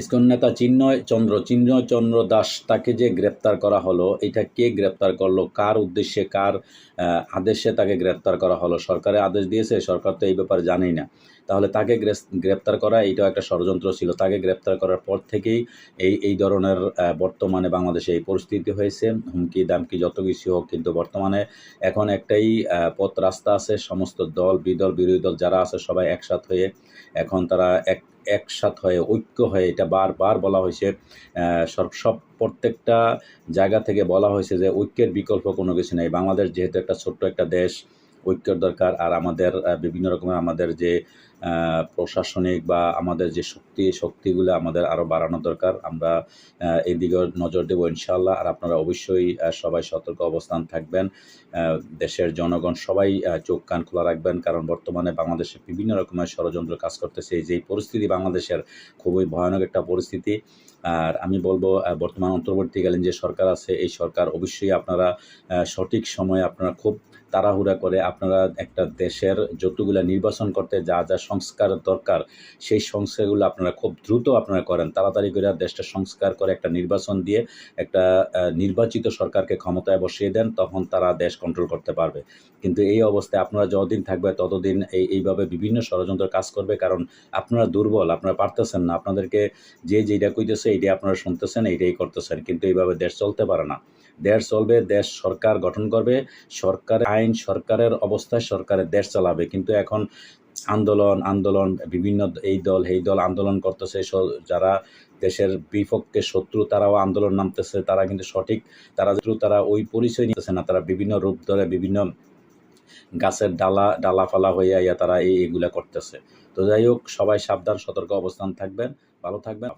ISKCON নেতা চিন্ময় চন্দ্র চিন্ময় চন্দ্র দাস তাকে যে গ্রেপ্তার করা হলো, এটা কে গ্রেপ্তার করল? কার উদ্দেশ্যে, কার আদেশে তাকে গ্রেপ্তার করা হলো? সরকারের আদেশ দিয়েছে, সরকার তো এই ব্যাপারে জানেই না। তাহলে তাকে গ্রেপ্তার করা এইটাও একটা ষড়যন্ত্র ছিল। তাকে গ্রেপ্তার করার পর থেকেই এই এই ধরনের বর্তমানে বাংলাদেশে এই পরিস্থিতি হয়েছে। হুমকি, দামকি যত কিছু হোক, কিন্তু বর্তমানে এখন একটাই পথ, রাস্তা আছে। সমস্ত দল, বিদল, বিরোধী দল যারা আছে সবাই একসাথ হয়ে এখন তারা এক একসাথ হয়ে, ঐক্য হয়ে এটা বারবার বলা হয়েছে। সব সব প্রত্যেকটা জায়গা থেকে বলা হয়েছে যে ঐক্যের বিকল্প কোনো কিছু নেই। বাংলাদেশ যেহেতু একটা ছোট্ট একটা দেশ, ঐক্যের দরকার। আর আমাদের বিভিন্ন রকমের আমাদের যে প্রশাসনিক বা আমাদের যে শক্তি শক্তিগুলো আমাদের আরও বাড়ানো দরকার। আমরা আহ, এদিকেও নজর দেবো ইনশাল্লাহ আর আপনারা অবশ্যই সবাই সতর্ক অবস্থান থাকবেন। দেশের জনগণ সবাই চোখ কান খোলা রাখবেন। কারণ বর্তমানে বাংলাদেশে বিভিন্ন রকমের ষড়যন্ত্র কাজ করতেছে। এই যে পরিস্থিতি বাংলাদেশের খুবই ভয়ানক একটা পরিস্থিতি। আর আমি বলব বর্তমান অন্তর্বর্তীকালীন যে সরকার আছে এই সরকার অবশ্যই আপনারা সঠিক সময়ে আপনারা খুব তাড়াহুড়া করে আপনারা একটা দেশের যতগুলো নির্বাচন করতে যা যা সংস্কার দরকার, সেই সংস্কারগুলো আপনারা খুব দ্রুত আপনারা করেন। তাড়াতাড়ি করে দেশটা সংস্কার করে একটা নির্বাচন দিয়ে একটা নির্বাচিত সরকারকে ক্ষমতায় বসিয়ে দেন, তখন তারা দেশ কন্ট্রোল করতে পারবে। কিন্তু এই অবস্থায় আপনারা যতদিন থাকবে ততদিন এই, এইভাবে বিভিন্ন ষড়যন্ত্র কাজ করবে, কারণ আপনারা দুর্বল, আপনারা পারতেছেন না। আপনাদেরকে যে যেটা কইতেছে এইটাই আপনারা শুনতেছেন, এইটাই করতেছেন। কিন্তু এইভাবে দেশ চলতে পারে না। দেশ চলবে, দেশ সরকার গঠন করবে, সরকার আইন, সরকারের অবস্থায় সরকারের দেশ চালাবে। কিন্তু এখন আন্দোলন আন্দোলন, বিভিন্ন এই দল এই দল আন্দোলন করতেছে। যারা দেশের বিপক্ষে শত্রু, তারাও আন্দোলন নামতেছে। তারা কিন্তু সঠিক, তারা তারা ওই পরিচয় নিতেছে না। তারা বিভিন্ন রূপ ধরে বিভিন্ন গাছের ডালা ডালা ফালা হইয়া ইয়া তারা এই, এগুলা করতেছে। তো যাই হোক, সবাই সাবধান, সতর্ক অবস্থান থাকবেন। ভালো থাকবেন।